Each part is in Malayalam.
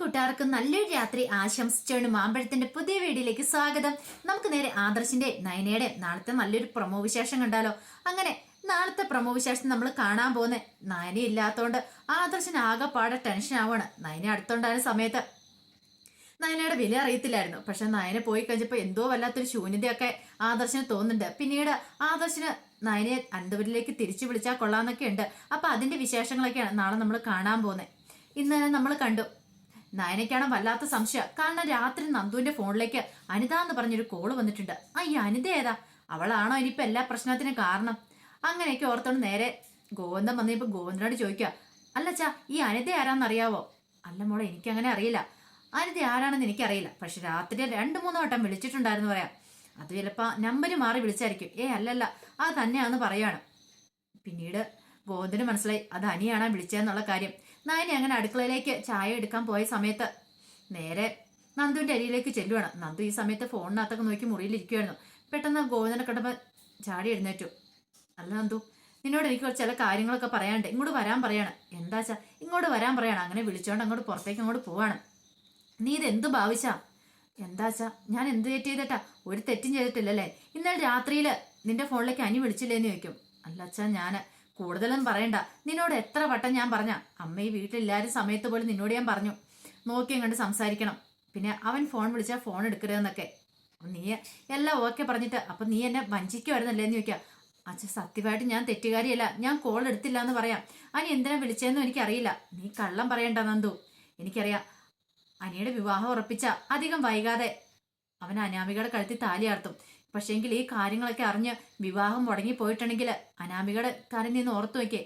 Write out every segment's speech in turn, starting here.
കൂട്ടുകാർക്ക് നല്ലൊരു രാത്രി ആശംസിച്ചാണ് മാമ്പഴത്തിന്റെ പുതിയ വീഡിയോയിലേക്ക് സ്വാഗതം. നമുക്ക് നേരെ ആദർശിന്റെ നയനയുടെ നാളത്തെ നല്ലൊരു പ്രൊമോ വിശേഷം കണ്ടാലോ? അങ്ങനെ നാളത്തെ പ്രൊമോ വിശേഷം നമ്മൾ കാണാൻ പോകുന്ന നയന ഇല്ലാത്തോണ്ട് ആദർശന് ആകെപ്പാടെ ടെൻഷൻ ആവാണ് നയന അടുത്തുണ്ടായിരുന്ന സമയത്ത് നയനയുടെ വില അറിയത്തില്ലായിരുന്നു. പക്ഷെ നയന പോയി കഴിഞ്ഞപ്പോൾ എന്തോ വല്ലാത്തൊരു ശൂന്യതയൊക്കെ ആദർശന് തോന്നുന്നുണ്ട്. പിന്നീട് ആദർശന് നയനെ അനന്തപുരിലേക്ക് തിരിച്ചു വിളിച്ചാൽ കൊള്ളാന്നൊക്കെ ഉണ്ട് അപ്പൊ അതിന്റെ വിശേഷങ്ങളൊക്കെയാണ് നാളെ നമ്മൾ കാണാൻ പോകുന്നത് ഇന്ന് നമ്മൾ കണ്ടു. നയനയ്ക്കാണ് വല്ലാത്ത സംശയം? കാരണം രാത്രി നന്ദുവിന്റെ ഫോണിലേക്ക് അനിത എന്ന് പറഞ്ഞൊരു കോൾ വന്നിട്ടുണ്ട്. ആ ഈ അനിത ഏതാ? അവളാണോ ഇനിയിപ്പോ എല്ലാ പ്രശ്നത്തിനും കാരണം? അങ്ങനെയൊക്കെ ഓർത്തോണ്ട് നേരെ ഗോവിന്ദൻ വന്നപ്പോ ഗോവിന്ദനോട് ചോദിക്കുക അല്ലച്ചാ ഈ അനിത ആരാന്നറിയാവോ? അല്ല മോളെ എനിക്കങ്ങനെ അറിയില്ല. അനിത ആരാണെന്ന് എനിക്കറിയില്ല. പക്ഷെ രാത്രി രണ്ട് മൂന്ന് വട്ടം വിളിച്ചിട്ടുണ്ടായിരുന്നു പറയാം. അത് ചിലപ്പോ നമ്പർ മാറി വിളിച്ചായിരിക്കും. ഏ അല്ലല്ല അത് തന്നെയാന്ന് പറയാണ് പിന്നീട് ഗോവിന്ദന് മനസ്സിലായി അത് അനിയാണ് വിളിച്ചതെന്നുള്ള കാര്യം. നയനി അങ്ങനെ അടുക്കളയിലേക്ക് ചായ എടുക്കാൻ പോയ സമയത്ത് നേരെ നന്ദുവിന്റെ അരിയിലേക്ക് ചെല്ലുവാണ്. നന്ദു ഈ സമയത്ത് ഫോണിനകത്തൊക്കെ നോക്കി മുറിയിലിരിക്കുവായിരുന്നു. പെട്ടെന്ന് ഗോവിന്ദനെ കണ്ടപ്പോൾ ചാടി എഴുന്നേറ്റു. അല്ല നന്ദു നിന്നോട് എനിക്ക് ചില കാര്യങ്ങളൊക്കെ പറയാനുണ്ട്. ഇങ്ങോട്ട് വരാൻ പറയാണ്. എന്താച്ചാ ഇങ്ങോട്ട് വരാൻ പറയാണ്. അങ്ങനെ വിളിച്ചോണ്ട് അങ്ങോട്ട് പുറത്തേക്ക് അങ്ങോട്ട് പോവാണ്. നീ ഇത് എന്ത് ഭാവിച്ചാ? എന്താച്ചാ ഞാൻ എന്ത് തെറ്റ് ചെയ്തിട്ടാ? ഒരു തെറ്റും ചെയ്തിട്ടില്ലല്ലേ? ഇന്നലെ രാത്രിയിൽ നിന്റെ ഫോണിലേക്ക് അനി വിളിച്ചില്ലേന്ന് ചോദിക്കും. അല്ലച്ചാ ഞാൻ കൂടുതലും പറയണ്ട. നിന്നോട് എത്ര വട്ടം ഞാൻ പറഞ്ഞ? അമ്മ ഈ വീട്ടിലില്ലാരും സമയത്ത് പോലും നിന്നോട് ഞാൻ പറഞ്ഞു. നോക്കിയും കണ്ട് സംസാരിക്കണം. പിന്നെ അവൻ ഫോൺ വിളിച്ചാൽ ഫോൺ എടുക്കരുതെന്നൊക്കെ. നീ എല്ലാം ഓക്കെ പറഞ്ഞിട്ട് അപ്പൊ നീ എന്നെ വഞ്ചിക്കുമായിരുന്നല്ലേ എന്ന് ചോദിക്കാം. അച്ഛ സത്യമായിട്ട് ഞാൻ തെറ്റുകാരിയല്ല. ഞാൻ കോൾ എടുത്തില്ല എന്ന് പറയാം. അനി എന്തിനാ വിളിച്ചതെന്നും എനിക്കറിയില്ല. നീ കള്ളം പറയണ്ട നന്ദു. എനിക്കറിയാം അനിയുടെ വിവാഹം ഉറപ്പിച്ച അധികം വൈകാതെ അവൻ അനാമികയുടെ കഴുത്തിൽ താലിയാർത്തും പക്ഷേങ്കിൽ ഈ കാര്യങ്ങളൊക്കെ അറിഞ്ഞ് വിവാഹം മുടങ്ങി പോയിട്ടുണ്ടെങ്കിൽ അനാമികയുടെ കാര്യം നീ ഒന്ന് ഓർത്തു നോക്കേ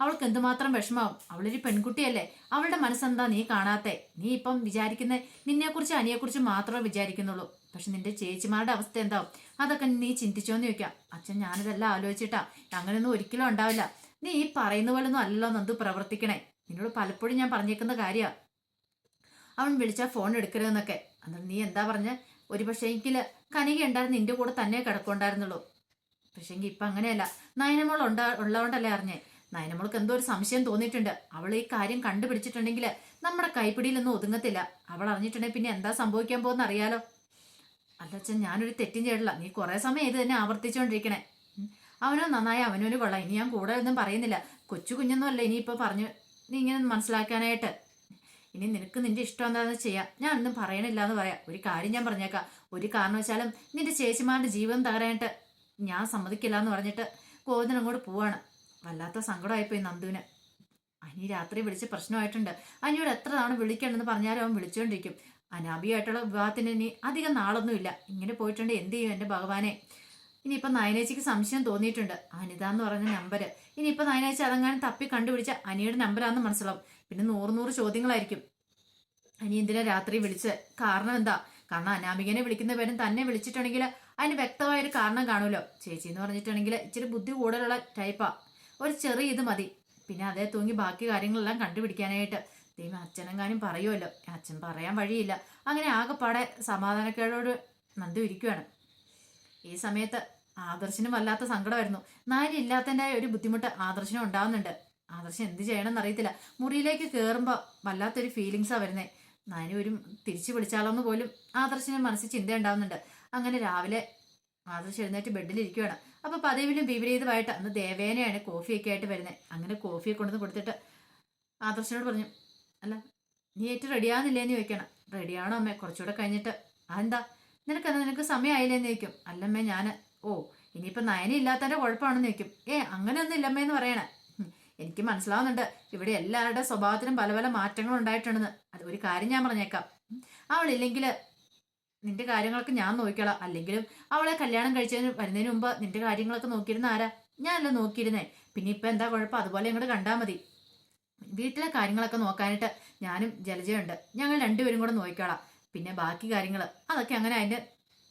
അവൾക്ക് എന്തുമാത്രം വിഷമാവും അവളൊരു പെൺകുട്ടിയല്ലേ. അവളുടെ മനസ്സെന്താ നീ കാണാത്തെ? നീ ഇപ്പം വിചാരിക്കുന്ന നിന്നെക്കുറിച്ച് അനിയെക്കുറിച്ച് മാത്രമേ വിചാരിക്കുന്നുള്ളൂ. പക്ഷെ നിന്റെ ചേച്ചിമാരുടെ അവസ്ഥ എന്താവും? അതൊക്കെ നീ ചിന്തിച്ചോന്ന് ചോദിക്കാം. അച്ഛൻ ഞാനിതെല്ലാം ആലോചിച്ചിട്ടാ. അങ്ങനെയൊന്നും ഒരിക്കലും ഉണ്ടാവില്ല. നീ ഈ പറയുന്ന പോലെ ഒന്നും അല്ലല്ലോ നന്ദു പ്രവർത്തിക്കണേ. നിന്നോട് പലപ്പോഴും ഞാൻ പറഞ്ഞേക്കുന്ന കാര്യമാണ് അവൻ വിളിച്ചാൽ ഫോൺ എടുക്കരുതെന്നൊക്കെ. അന്നേരം നീ എന്താ പറഞ്ഞ? ഒരു എങ്കിൽ കനിക ഉണ്ടായിരുന്നു നിന്റെ കൂടെ തന്നെ കിടക്കുണ്ടായിരുന്നുള്ളൂ പക്ഷേങ്കിൽ ഇപ്പൊ അങ്ങനെയല്ല. നയനമോൾ ഉണ്ടാ ഉള്ളതുകൊണ്ടല്ലേ അറിഞ്ഞേ? നയനമോൾക്ക് എന്തോ ഒരു സംശയം തോന്നിയിട്ടുണ്ട്. അവൾ ഈ കാര്യം കണ്ടുപിടിച്ചിട്ടുണ്ടെങ്കിൽ നമ്മുടെ കൈപ്പിടിയിലൊന്നും ഒതുങ്ങത്തില്ല. അവൾ അറിഞ്ഞിട്ടുണ്ടെങ്കിൽ പിന്നെ എന്താ സംഭവിക്കാൻ പോകുന്ന അറിയാലോ? അല്ലച്ചൻ ഞാനൊരു തെറ്റും ചെയ്തില്ല നീ കുറെ സമയം ഇത് തന്നെ ആവർത്തിച്ചുകൊണ്ടിരിക്കണേ. അവനോ നന്നായി അവനോന് കൊള്ളാം. ഇനി ഞാൻ കൂടെ ഒന്നും പറയുന്നില്ല. കൊച്ചു കുഞ്ഞൊന്നും അല്ല ഇനിയിപ്പോ പറഞ്ഞു നീ ഇങ്ങനെ മനസ്സിലാക്കാനായിട്ട്. ഇനി നിനക്ക് നിന്റെ ഇഷ്ടം എന്താണെന്ന് ചെയ്യാം. ഞാൻ ഒന്നും പറയണില്ല എന്ന് പറയാം. ഒരു കാര്യം ഞാൻ പറഞ്ഞേക്കാം. ഒരു കാരണവശാലും നിന്റെ ചേച്ചിമാരുടെ ജീവൻ തകരാനായിട്ട് ഞാൻ സമ്മതിക്കില്ല എന്ന് പറഞ്ഞിട്ട് ഗോവിന്ദൻ അങ്ങോട്ട് പോവാണ്. വല്ലാത്ത സങ്കടമായിപ്പോയി നന്ദുവിന്. അനി രാത്രി വിളിച്ച് പ്രശ്നമായിട്ടുണ്ട്. അനിയോട് എത്ര തവണ വിളിക്കണമെന്ന് പറഞ്ഞാലും അവൻ വിളിച്ചുകൊണ്ടിരിക്കും അനാബിയായിട്ടുള്ള വിവാഹത്തിന് ഇനി അധികം നാളൊന്നുമില്ല. ഇങ്ങനെ പോയിട്ടുണ്ട് എന്ത് ചെയ്യും എന്റെ ഭഗവാനെ? ഇനിയിപ്പോൾ നയനേച്ചിക്ക് സംശയം തോന്നിയിട്ടുണ്ട്. അനിത എന്ന് പറഞ്ഞ നമ്പർ ഇനിയിപ്പോൾ നയനേച്ചി അതെങ്ങാനും തപ്പി കണ്ടുപിടിച്ച അനിയുടെ നമ്പറാണെന്ന് മനസ്സിലാവും. പിന്നെ നൂറ് നൂറ് ചോദ്യങ്ങളായിരിക്കും. അനി എന്തിനാ രാത്രി വിളിച്ച്? കാരണം എന്താ? കാരണം അനാമികനെ വിളിക്കുന്ന പേരും തന്നെ വിളിച്ചിട്ടുണ്ടെങ്കിൽ അതിന് വ്യക്തമായൊരു കാരണം കാണുമല്ലോ. ചേച്ചി എന്ന് പറഞ്ഞിട്ടുണ്ടെങ്കിൽ ഇച്ചിരി ബുദ്ധി കൂടുതലുള്ള ടൈപ്പാ ഒരു ചെറിയ ഇത് മതി. പിന്നെ അതേ തൂങ്ങി ബാക്കി കാര്യങ്ങളെല്ലാം കണ്ടുപിടിക്കാനായിട്ട്. ദൈവം അച്ഛനെങ്ങാനും പറയുമല്ലോ. അച്ഛൻ പറയാൻ വഴിയില്ല. അങ്ങനെ ആകെപ്പാടെ സമാധാനക്കേടോട് നന്ദു ഇരിക്കുകയാണ് ഈ സമയത്ത് ആദർശനും വല്ലാത്ത സങ്കടമായിരുന്നു. നാരി ഇല്ലാത്തതിന്റെ ഒരു ബുദ്ധിമുട്ട് ആദർശിനും ഉണ്ടാവുന്നുണ്ട്. ആദർശം എന്ത് ചെയ്യണമെന്ന് അറിയത്തില്ല. മുറിയിലേക്ക് കയറുമ്പോൾ വല്ലാത്തൊരു ഫീലിങ്സാണ് വരുന്നത് നാനി ഒരു തിരിച്ചു പിടിച്ചാലോന്ന് പോലും ആദർശന് മനസ്സിൽ ചിന്തയുണ്ടാവുന്നുണ്ട് അങ്ങനെ രാവിലെ ആദർശം എഴുന്നേറ്റ് ബെഡിലിരിക്കുകയാണ് അപ്പോൾ പതിവിലും വിപരീതമായിട്ട് അന്ന് ദേവേനയാണ് കോഫിയൊക്കെ ആയിട്ട് വരുന്നത് അങ്ങനെ കോഫിയെ കൊണ്ടുവന്ന് കൊടുത്തിട്ട് ആദർശനോട് പറഞ്ഞു അല്ല നീ ഏറ്റവും റെഡിയാകുന്നില്ലേന്ന് ചോദിക്കണം. റെഡിയാണോ അമ്മേ? കുറച്ചുകൂടെ കഴിഞ്ഞിട്ട്. അതെന്താ? നിനക്കെന്താ? നിനക്ക് സമയമായില്ലേന്ന് ചോദിക്കും. അല്ലമ്മേ ഞാൻ ഓ ഇനിയിപ്പോൾ നയന ഇല്ലാത്തതിന്റെ കുഴപ്പമാണെന്ന് ചോദിക്കും. ഏ അങ്ങനെയൊന്നും ഇല്ലമ്മയെന്ന് പറയണേ. എനിക്ക് മനസ്സിലാവുന്നുണ്ട്. ഇവിടെ എല്ലാവരുടെ സ്വഭാവത്തിനും പല പല മാറ്റങ്ങൾ ഉണ്ടായിട്ടുണ്ടെന്ന്. അത് ഒരു കാര്യം ഞാൻ പറഞ്ഞേക്കാം. അവളില്ലെങ്കിൽ നിന്റെ കാര്യങ്ങളൊക്കെ ഞാൻ നോക്കിക്കോളാം. അല്ലെങ്കിലും അവളെ കല്യാണം കഴിച്ചതിന് വരുന്നതിന് മുമ്പ് നിന്റെ കാര്യങ്ങളൊക്കെ നോക്കിയിരുന്ന ആരാ? ഞാനല്ല നോക്കിയിരുന്നേ. പിന്നെ ഇപ്പം എന്താ കുഴപ്പം? അതുപോലെ ഇങ്ങോട്ട് കണ്ടാൽ മതി. വീട്ടിലെ കാര്യങ്ങളൊക്കെ നോക്കാനായിട്ട് ഞാനും ജലജയുണ്ട്. ഞങ്ങൾ രണ്ടുപേരും കൂടെ നോക്കിക്കോളാം. പിന്നെ ബാക്കി കാര്യങ്ങൾ അതൊക്കെ അങ്ങനെ അതിന്റെ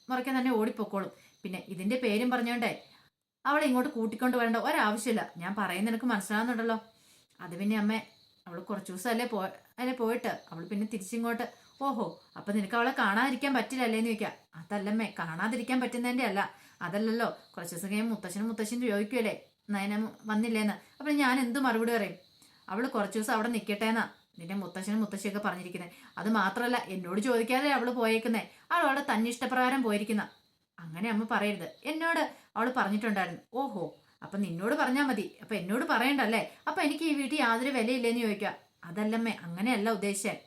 മുറയ്ക്കാൻ തന്നെ ഓടിപ്പോക്കോളും. പിന്നെ ഇതിന്റെ പേരും പറഞ്ഞോണ്ടേ. അവളെ ഇങ്ങോട്ട് കൂട്ടിക്കൊണ്ട് വരേണ്ട ഒരാവശ്യമില്ല. ഞാൻ പറയുന്ന നിനക്ക് മനസ്സിലാവുന്നുണ്ടല്ലോ. അത് പിന്നെ അമ്മ അവൾ കുറച്ച് ദിവസം അല്ലേ പോ അല്ലേ പോയിട്ട്? അവൾ പിന്നെ തിരിച്ചിങ്ങോട്ട് ഓഹോ അപ്പൊ നിനക്ക് അവളെ കാണാതിരിക്കാൻ പറ്റില്ല പറ്റില്ലല്ലേ? എന്ന് ചോദിക്കാം അതല്ലമ്മേ കാണാതിരിക്കാൻ പറ്റുന്നതിന്റെ അല്ല. അതല്ലല്ലോ കുറച്ച് ദിവസം കഴിയുമ്പോൾ മുത്തശ്ശനും മുത്തശ്ശനും ചോദിക്കുമല്ലേ നയന വന്നില്ലേന്ന്? അപ്പൊ ഞാൻ എന്ത് മറുപടി പറയും? അവൾ കുറച്ച് ദിവസം അവിടെ നിൽക്കട്ടെ എന്നാ നിന്റെ മുത്തശ്ശനും മുത്തശ്ശിയൊക്കെ പറഞ്ഞിരിക്കുന്നത് അത് മാത്രമല്ല എന്നോട് ചോദിക്കാതെ അവൾ പോയേക്കുന്നേ. അവൾ അവിടെ തന്നിഷ്ടപ്രകാരം പോയിരിക്കുന്ന. അങ്ങനെ അമ്മ പറയരുത്. എന്നോട് അവൾ പറഞ്ഞിട്ടുണ്ടായിരുന്നു. ഓഹോ അപ്പം നിന്നോട് പറഞ്ഞാൽ മതി. അപ്പം എന്നോട് പറയണ്ടല്ലേ? അപ്പം എനിക്ക് ഈ വീട്ടിൽ യാതൊരു വിലയില്ലെന്ന് ചോദിക്കുക. അതല്ലമ്മേ അങ്ങനെയല്ല ഉദ്ദേശിച്ചേ.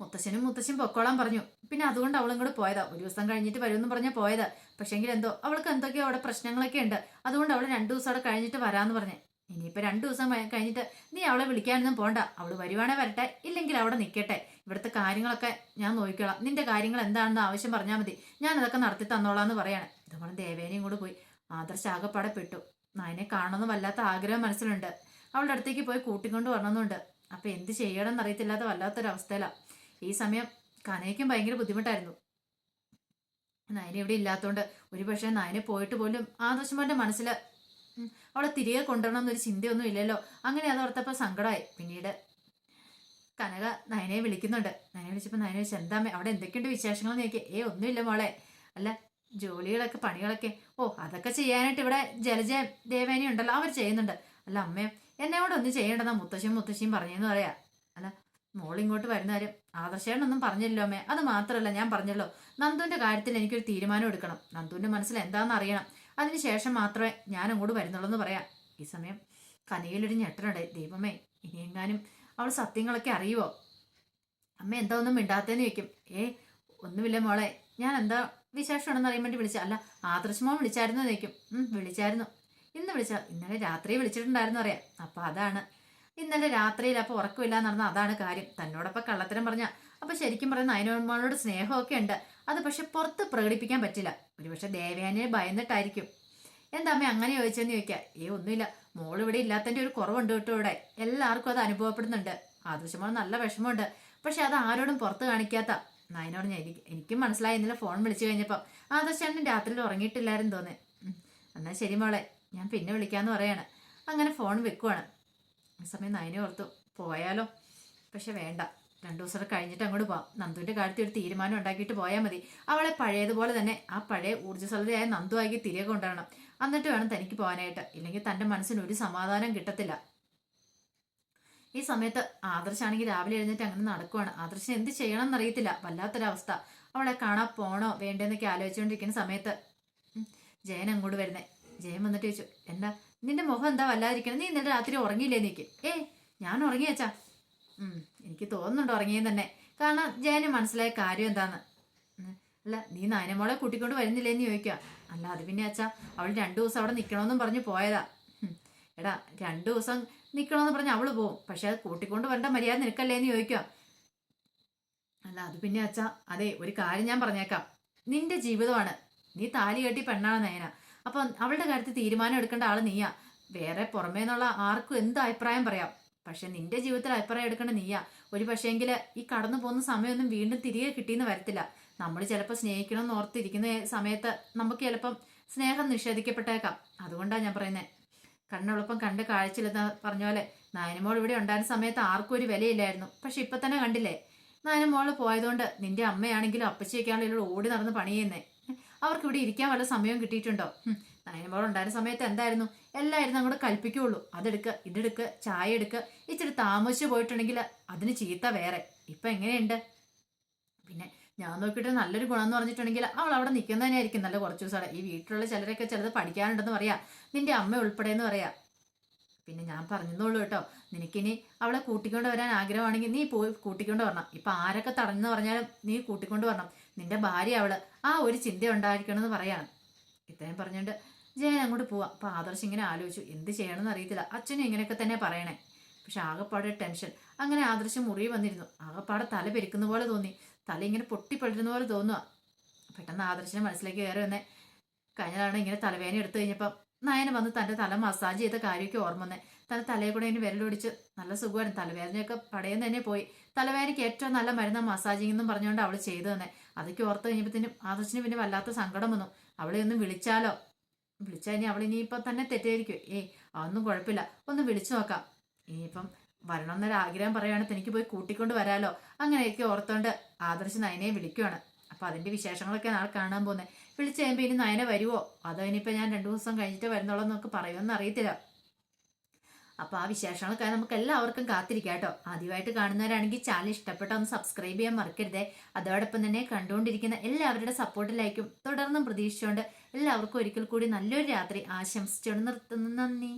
മുത്തശ്ശനും മുത്തശ്ശനും പൊക്കോളാൻ പറഞ്ഞു. പിന്നെ അതുകൊണ്ട് അവളും കൂടെ പോയതാ. ഒരു ദിവസം കഴിഞ്ഞിട്ട് വരുമെന്ന് പറഞ്ഞാൽ പോയത്. പക്ഷേങ്കിൽ എന്തോ അവൾക്ക് എന്തൊക്കെയോ അവിടെ പ്രശ്നങ്ങളൊക്കെ ഉണ്ട്. അതുകൊണ്ട് അവൾ രണ്ടു ദിവസം അവിടെ കഴിഞ്ഞിട്ട് വരാമെന്ന് പറഞ്ഞേ. ഇനിയിപ്പോ രണ്ടു ദിവസം കഴിഞ്ഞിട്ട് നീ അവളെ വിളിക്കാനൊന്നും പോണ്ട. അവൾ വരുവാണേ വരട്ടെ. ഇല്ലെങ്കിൽ അവിടെ നിൽക്കട്ടെ ഇവിടുത്തെ കാര്യങ്ങളൊക്കെ ഞാൻ നോക്കിക്കോളാം. നിന്റെ കാര്യങ്ങൾ എന്താണെന്ന് ആവശ്യം പറഞ്ഞാൽ മതി. ഞാൻ അതൊക്കെ നടത്തി തന്നോളാന്ന് പറയാണ്. ഇതുപോലെ ദേവേനയും കൂടെ പോയി. ആദർശ ആകെപ്പാടെ പെട്ടു. നായനെ കാണണമെന്ന് വല്ലാത്ത ആഗ്രഹം മനസ്സിലുണ്ട്. അവളുടെ അടുത്തേക്ക് പോയി കൂട്ടിക്കൊണ്ട് വരണമെന്നുണ്ട്. അപ്പൊ എന്ത് ചെയ്യണമെന്ന് അറിയത്തില്ലാത്ത വല്ലാത്തൊരവസ്ഥയിലാണ് ഈ സമയം കനയ്ക്കും ഭയങ്കര ബുദ്ധിമുട്ടായിരുന്നു. നയന ഇവിടെ ഇല്ലാത്തതുകൊണ്ട് ഒരുപക്ഷെ നായനെ പോയിട്ട് പോലും ആദർശന്മാരുടെ മനസ്സിൽ അവളെ തിരികെ കൊണ്ടുവരണം എന്നൊരു ചിന്തയൊന്നും ഇല്ലല്ലോ. അങ്ങനെ അത് ഓർത്തപ്പോൾ സങ്കടമായി. പിന്നീട് കനക നയനയെ വിളിക്കുന്നുണ്ട്. നയനെ വിളിച്ചപ്പോൾ നയനെ വിളിച്ചു എന്താമേ അവിടെ എന്തൊക്കെയുണ്ട് വിശേഷങ്ങൾ നോക്കി ഏ ഒന്നുമില്ല മോളെ. അല്ല ജോലികളൊക്കെ പണികളൊക്കെ. ഓ അതൊക്കെ ചെയ്യാനായിട്ട് ഇവിടെ ജലജ ദേവേനി ഉണ്ടല്ലോ. അവർ ചെയ്യുന്നുണ്ട്. അല്ല അമ്മേ എന്നെ കൂടെ ഒന്നും ചെയ്യേണ്ടതാ മുത്തശ്ശിയും മുത്തശ്ശിയും പറഞ്ഞെന്ന് പറയാ. അല്ല മോൾ ഇങ്ങോട്ട് വരുന്ന കാര്യം പറഞ്ഞില്ലല്ലോ അമ്മേ. അത് മാത്രമല്ല ഞാൻ പറഞ്ഞല്ലോ നന്ദുവിന്റെ കാര്യത്തിൽ എനിക്കൊരു തീരുമാനം എടുക്കണം. നന്ദുവിന്റെ മനസ്സിൽ എന്താണെന്ന് അറിയണം. അതിനുശേഷം മാത്രമേ ഞാൻ അങ്ങോട്ട് വരുന്നുള്ളൂ എന്ന് പറയാം. ഈ സമയം കനിയിലൊരു ഞെട്ടനുണ്ട് ദൈവമേ ഇനിയെങ്ങാനും അവൾ സത്യങ്ങളൊക്കെ അറിയുമോ അമ്മ എന്താ ഒന്നും മിണ്ടാത്തേന്ന് ചോദിക്കും. ഏ ഒന്നുമില്ല മോളെ ഞാൻ എന്താ വിശേഷമാണെന്ന് അറിയാൻ വേണ്ടി വിളിച്ച അല്ല ആദർശമോ വിളിച്ചായിരുന്നു ചോദിക്കും. വിളിച്ചായിരുന്നു. ഇന്ന് വിളിച്ച ഇന്നലെ രാത്രി വിളിച്ചിട്ടുണ്ടായിരുന്നു അറിയാം. അപ്പൊ അതാണ്. ഇന്നലെ രാത്രിയിൽ അപ്പൊ ഉറക്കമില്ല നടന്ന അതാണ് കാര്യം. തന്നോടൊപ്പം കള്ളത്തരം പറഞ്ഞ. അപ്പൊ ശരിക്കും പറയുന്ന അയനോന്മാരോട് സ്നേഹമൊക്കെ ഉണ്ട്. അത് പക്ഷെ പുറത്ത് പ്രകടിപ്പിക്കാൻ പറ്റില്ല. ഒരുപക്ഷെ ദേവയാനെ ഭയന്നിട്ടായിരിക്കും. എന്താ അമ്മ അങ്ങനെ ചോദിച്ചെന്ന് ചോദിക്കാം? ഏ ഒന്നുമില്ല. മോൾ ഇവിടെ ഇല്ലാത്തതിന്റെ ഒരു കുറവുണ്ട് കേട്ടോ ഇവിടെ. എല്ലാവർക്കും അത് അനുഭവപ്പെടുന്നുണ്ട്. ആദർശമോൾ നല്ല വിഷമമുണ്ട്. പക്ഷെ അത് ആരോടും പുറത്ത് കാണിക്കാത്ത. നായനോട് ഞാൻ എനിക്ക് എനിക്കും മനസ്സിലായി. ഇന്നലെ ഫോൺ വിളിച്ചു കഴിഞ്ഞപ്പോൾ ആദർശാണ് രാത്രിയിൽ ഉറങ്ങിയിട്ടില്ലായിരുന്നു തോന്നേ എന്നാൽ ശരി മോളെ. ഞാൻ പിന്നെ വിളിക്കാന്ന് പറയാണ്. അങ്ങനെ ഫോൺ വെക്കുവാണ്. ആ സമയം നയനെ ഓർത്തു. പോയാലോ? പക്ഷെ വേണ്ട. രണ്ടു ദിവസം കഴിഞ്ഞിട്ട് അങ്ങോട്ട് പോവാം. നന്ദുവിന്റെ കാര്യത്തിൽ ഒരു തീരുമാനം ഉണ്ടാക്കിയിട്ട് പോയാൽ മതി. അവളെ പഴയതുപോലെ തന്നെ ആ പഴയ ഊർജസ്വലതയായ നന്ദുവാക്കി തിരികെ കൊണ്ടുവരണം. എന്നിട്ട് വേണം തനിക്ക് പോകാനായിട്ട് ഇല്ലെങ്കിൽ തന്റെ മനസ്സിന് ഒരു സമാധാനം കിട്ടത്തില്ല. ഈ സമയത്ത് ആദർശാണെങ്കിൽ രാവിലെ എഴുന്നേറ്റ് അങ്ങനെ നടക്കുവാണ്. ആദർശന് എന്ത് ചെയ്യണം എന്നറിയത്തില്ല വല്ലാത്തൊരവസ്ഥ. അവളെ കാണാൻ പോണോ വേണ്ടെന്നൊക്കെ ആലോചിച്ചുകൊണ്ടിരിക്കുന്ന സമയത്ത് ജയൻ അങ്ങോട്ട് വരുന്നേ. ജയൻ വന്നിട്ട് ചോദിച്ചു എന്താ നിന്റെ മുഖം എന്താ വല്ലാതിരിക്കണം? നീ ഇന്നലെ രാത്രി ഉറങ്ങിയില്ലേ? നീക്ക്. ഏ ഞാൻ ഉറങ്ങിയച്ചാ എനിക്ക് തോന്നുന്നുണ്ട് ഉറങ്ങിയെന്ന് തന്നെ. കാരണം ജയന് മനസ്സിലായ കാര്യം എന്താന്ന്? അല്ല നീ നയനമോളെ കൂട്ടിക്കൊണ്ട് വരുന്നില്ലേന്ന് ചോദിക്കുക. അല്ല അത് പിന്നെ അച്ഛാ അവൾ രണ്ടു ദിവസം അവിടെ നിൽക്കണമെന്നും പറഞ്ഞ് പോയതാ. എടാ രണ്ടു ദിവസം നിൽക്കണമെന്ന് പറഞ്ഞ് അവൾ പോവും. പക്ഷെ അത് കൂട്ടിക്കൊണ്ട് വരേണ്ട മര്യാദ നിനക്കല്ലേന്ന് ചോദിക്കുക. അല്ല അത് പിന്നെ അച്ഛാ അതെ ഒരു കാര്യം ഞാൻ പറഞ്ഞേക്കാം. നിന്റെ ജീവിതമാണ്. നീ താലി കെട്ടി പെണ്ണാണ് നയന. അപ്പൊ അവളുടെ കാര്യത്തിൽ തീരുമാനം എടുക്കേണ്ട ആൾ നീയാ. വേറെ പുറമേ നിന്നുള്ള ആർക്കും എന്ത് അഭിപ്രായം പറയാം? പക്ഷെ നിന്റെ ജീവിതത്തിൽ അഭിപ്രായം എടുക്കേണ്ട നീയാ. ഒരു പക്ഷേങ്കിൽ ഈ കടന്നു പോകുന്ന സമയമൊന്നും വീണ്ടും തിരികെ കിട്ടിയെന്ന് വരത്തില്ല. നമ്മൾ ചിലപ്പോൾ സ്നേഹിക്കണമെന്ന് ഓർത്തിരിക്കുന്ന സമയത്ത് നമുക്ക് ചിലപ്പം സ്നേഹം നിഷേധിക്കപ്പെട്ടേക്കാം. അതുകൊണ്ടാണ് ഞാൻ പറയുന്നത് കണ്ണുളപ്പം കണ്ട് കാഴ്ചയില്ലെന്ന് പറഞ്ഞ പോലെ നായനമോൾ ഇവിടെ ഉണ്ടായിരുന്ന സമയത്ത് ആർക്കും ഒരു വിലയില്ലായിരുന്നു. പക്ഷെ ഇപ്പൊ തന്നെ കണ്ടില്ലേ? നായനമോൾ പോയതുകൊണ്ട് നിന്റെ അമ്മയാണെങ്കിലും അപ്പച്ചിയൊക്കെയാണെങ്കിലും ഓടി നടന്ന് പണി അവർക്ക് ഇവിടെ ഇരിക്കാൻ വല്ല സമയവും കിട്ടിയിട്ടുണ്ടോ? ഹും, നായനമോൾ ഉണ്ടായിരുന്ന സമയത്ത് എന്തായിരുന്നു? എല്ലായിരുന്നു അങ്ങോട്ട് കൽപ്പിക്കുള്ളൂ. അതെടുക്ക് ഇതെടുക്ക് ചായ എടുക്ക് ഇച്ചിരി താമസിച്ചു പോയിട്ടുണ്ടെങ്കിൽ അതിന് ചീത്ത വേറെ. ഇപ്പൊ എങ്ങനെയുണ്ട്? പിന്നെ ഞാൻ നോക്കിയിട്ട് നല്ലൊരു ഗുണം എന്ന് പറഞ്ഞിട്ടുണ്ടെങ്കിൽ അവൾ അവിടെ നിൽക്കുന്നതന്നെയായിരിക്കും നല്ല കുറച്ച് ദിവസം. ഈ വീട്ടിലുള്ള ചിലരൊക്കെ ചിലത് പഠിക്കാനുണ്ടെന്ന് പറയാ. നിന്റെ അമ്മ ഉൾപ്പെടെ എന്ന് പറയാ. പിന്നെ ഞാൻ പറഞ്ഞെന്നുള്ളൂ കേട്ടോ. നിനക്കിനി അവളെ കൂട്ടിക്കൊണ്ട് വരാൻ ആഗ്രഹമാണെങ്കിൽ നീ പോയി കൂട്ടിക്കൊണ്ട് വരണം. ഇപ്പൊ ആരൊക്കെ തടഞ്ഞെന്ന് പറഞ്ഞാലും നീ കൂട്ടിക്കൊണ്ട് വരണം. നിന്റെ ഭാര്യ അവൾ ആ ഒരു ചിന്ത ഉണ്ടായിരിക്കണം എന്ന് പറയാണ്. ഇത്രയും പറഞ്ഞുകൊണ്ട് ജയൻ അങ്ങോട്ട് പോവാം. അപ്പൊ ആദർശ് ഇങ്ങനെ ആലോചിച്ചു എന്ത് ചെയ്യണമെന്ന് അറിയത്തില്ല. അച്ഛനും ഇങ്ങനെയൊക്കെ തന്നെ പറയണേ. പക്ഷെ ആകെപ്പാടെ ടെൻഷൻ. അങ്ങനെ ആദർശ് മുറി വന്നിരുന്നു. ആകെപ്പാടെ തല പെരുക്കുന്ന പോലെ തോന്നി. തല ഇങ്ങനെ പൊട്ടിപ്പടരുന്ന പോലെ തോന്നുക പെട്ടെന്ന് ആദർശിനെ മനസ്സിലേക്ക് കയറി വന്നേ. കഴിഞ്ഞ തവണ ഇങ്ങനെ തലവേദന എടുത്തു കഴിഞ്ഞപ്പം നയന വന്ന് തന്റെ തല മസാജ് ചെയ്ത കാര്യമൊക്കെ ഓർമ്മ വന്നേ. തന്റെ തലയെ കൂടെ ഇനി വിരലൊടിച്ച് നല്ല സുഖമായിരുന്നു. തലവേദനയൊക്കെ പടയെന്ന് തന്നെ പോയി. തലവേദനയ്ക്ക് ഏറ്റവും നല്ല മരുന്ന് മസാജിങ് എന്നും പറഞ്ഞുകൊണ്ട് അവൾ ചെയ്തു തന്നെ. അതൊക്കെ ഓർത്ത് കഴിഞ്ഞപ്പോഴത്തേനും ആദർശിന് പിന്നെ വല്ലാത്ത സങ്കടം വന്നു. അവളെ ഒന്ന് വിളിച്ചാലോ? വിളിച്ചാൽ ഇനി ഇനിയിപ്പം തന്നെ തെറ്റായിരിക്കും ഏയ് അതൊന്നും കുഴപ്പമില്ല. ഒന്ന് വിളിച്ചു നോക്കാം. ഇനിയിപ്പം വരണം എന്നൊരു ആഗ്രഹം പറയുകയാണെങ്കിൽ എനിക്ക് പോയി കൂട്ടിക്കൊണ്ട് വരാലോ. അങ്ങനെയൊക്കെ ഓർത്തോണ്ട് ആദർശ് നയനെ വിളിക്കുവാണ്. അപ്പൊ അതിന്റെ വിശേഷങ്ങളൊക്കെ നാളെ കാണാൻ പോകുന്നത് വിളിച്ചു കഴിയുമ്പോൾ ഇനി നയനെ വരുവോ? അതോ ഇനിയിപ്പോൾ ഞാൻ രണ്ട് ദിവസം കഴിഞ്ഞിട്ട് വരുന്നുള്ളൂ എന്നൊക്കെ പറയുമെന്ന് അറിയത്തില്ല. അപ്പോൾ ആ വിശേഷങ്ങളൊക്കെ നമുക്ക് എല്ലാവർക്കും കാത്തിരിക്കാം കേട്ടോ. ആദ്യമായിട്ട് കാണുന്നവരാണെങ്കിൽ ചാനൽ ഇഷ്ടപ്പെട്ട ഒന്ന് സബ്സ്ക്രൈബ് ചെയ്യാൻ മറക്കരുതേ. അതോടൊപ്പം തന്നെ കണ്ടുകൊണ്ടിരിക്കുന്ന എല്ലാവരുടെ സപ്പോർട്ടിലായിരിക്കും തുടർന്നും പ്രതീക്ഷിച്ചുകൊണ്ട് എല്ലാവർക്കും ഒരിക്കൽ കൂടി നല്ലൊരു രാത്രി ആശംസിച്ചുകൊണ്ട് നിർത്തുന്നു. നന്ദി.